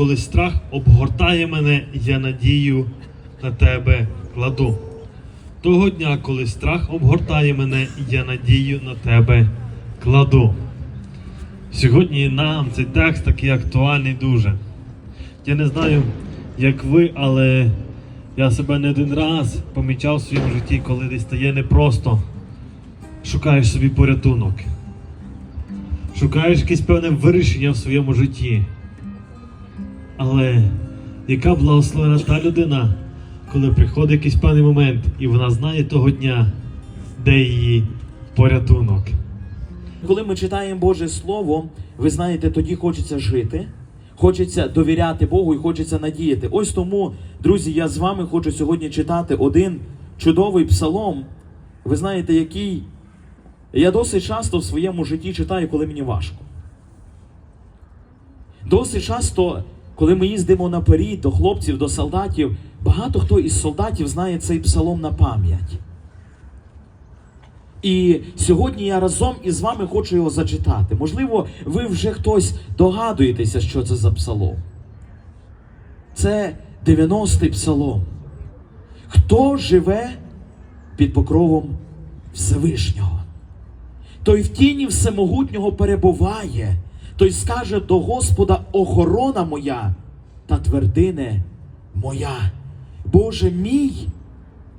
Коли страх обгортає мене, я надію на тебе кладу. Того дня, коли страх обгортає мене, я надію на тебе кладу. Сьогодні нам цей текст такий актуальний дуже. Я не знаю, як ви, але я себе не один раз помічав в своєму житті, коли десь стає непросто. Шукаєш собі порятунок. Шукаєш якесь певне вирішення в своєму житті. Але яка благословена та людина, коли приходить якийсь певний момент, і вона знає того дня, де її порятунок. Коли ми читаємо Боже Слово, ви знаєте, тоді хочеться жити, хочеться довіряти Богу і хочеться надіяти. Ось тому, друзі, я з вами хочу сьогодні читати один чудовий псалом. Ви знаєте, який я досить часто в своєму житті читаю, коли мені важко. Досить часто, коли ми їздимо наперед до хлопців, до солдатів, багато хто із солдатів знає цей псалом на пам'ять. І сьогодні я разом із вами хочу його зачитати. Можливо, ви вже хтось догадуєтеся, що це за псалом. Це 90-й псалом. Хто живе під покровом Всевишнього? Той в тіні всемогутнього перебуває, той скаже до Господа охорона моя та твердине моя. Боже мій,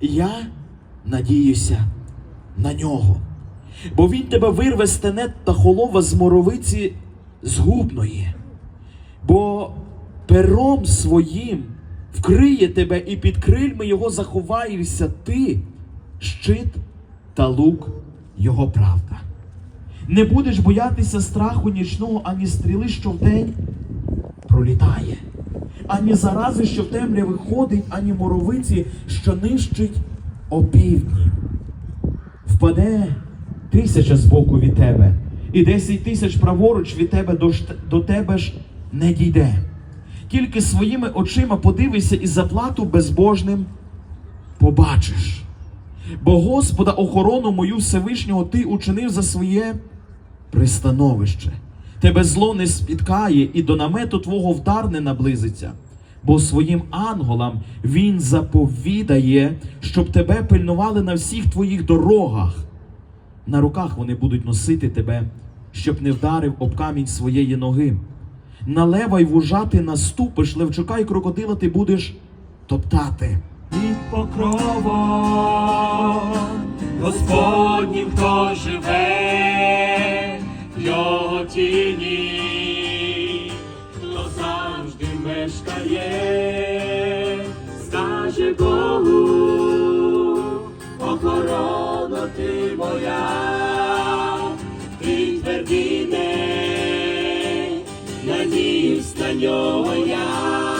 я надіюся на нього. Бо він тебе вирве з тенет та холова з моровиці згубної. Бо пером своїм вкриє тебе і під крильми його заховаєшся ти, щит та лук його правда. Не будеш боятися страху нічного, ані стріли, що вдень пролітає, ані зарази, що в темряві ходить, ані моровиці, що нищить опівдні. Впаде тисяча з боку від тебе, і десять тисяч праворуч від тебе до, до тебе ж не дійде. Тільки своїми очима подивися і заплату безбожним побачиш. Бо Господа охорону мою Всевишнього ти учинив за своє пристановище. Тебе зло не спіткає, і до намету твого вдар не наблизиться. Бо своїм анголам він заповідає, щоб тебе пильнували на всіх твоїх дорогах. На руках вони будуть носити тебе, щоб не вдарив об камінь своєї ноги. На лева й вужа ти наступиш, левчука й крокодила ти будеш топтати. Під покровом Господнім, хто живе в його тіні, хто завжди мешкає, скаже Богу, охорона ти моя, ти твердине, надіюсь на нього я